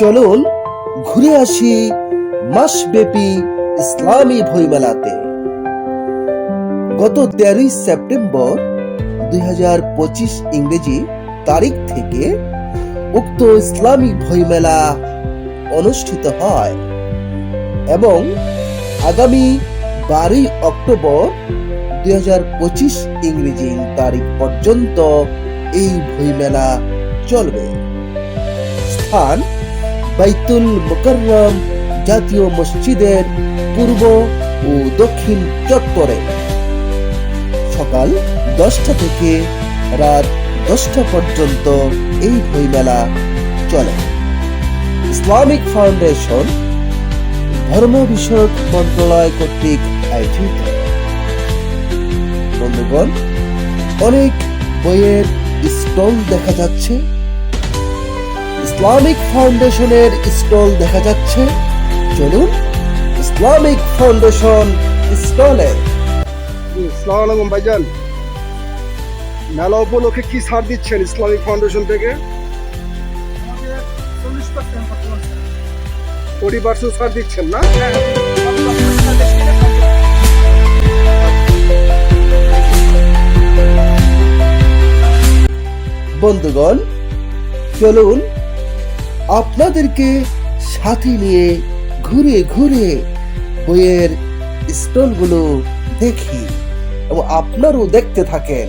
চলুন ঘুরে আসি মাসব্যাপী ইসলামী বইমেলাতে গত তেরোই সেপ্টেম্বর দুই হাজার পঁচিশ ইংরেজি তারিখ থেকে উক্ত ইসলামিক বইমেলা অনুষ্ঠিত হয় এবং আগামী বারোই অক্টোবর দুই হাজার পঁচিশ ইংরেজি তারিখ পর্যন্ত এই বইমেলা চলবে। স্থান বাইতুল মুকাররম জাতীয় মসজিদের পূর্ব ও দক্ষিণ চত্বরে। সকাল দশটা থেকে রাত দশটা পর্যন্ত এই বইমেলা চলে। ইসলামিক ফাউন্ডেশন, ধর্ম বিষয়ক মন্ত্রণালয় কর্তৃক আয়োজিত। বন্ধুগণ, অনেক বইয়ের স্টল দেখা যাচ্ছে। ইসলামিক ফাউন্ডেশনের স্টল দেখা যাচ্ছে। চলুন ইসলামিক ফাউন্ডেশন স্টলে। সালাম আলাইকুম ভাইজান। মেলা উপলক্ষে কি ছাড় দিচ্ছেন ইসলামিক ফাউন্ডেশন থেকে। কোটি পার্সেন্ট ছাড় দিচ্ছেন না? বন্ধুগণ চলুন আপনাদেরকে সাথে নিয়ে ঘুরে ঘুরে বইয়ের স্টলগুলো দেখি এবং আপনারও দেখতে থাকেন।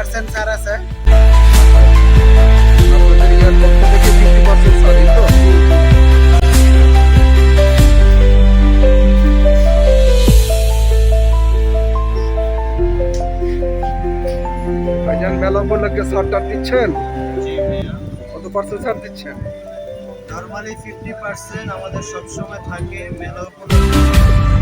পার্সেন্ট ছাড় আছে। আপনাদের থেকে ফিফটি পার্সেন্ট ছাড় ছাড় দিচ্ছেন কত পার্সেন্ট ছাড় দিচ্ছেন? নর্মালি ফিফটি পার্সেন্ট আমাদের সবসময় থাকে মেলা উপলক্ষে।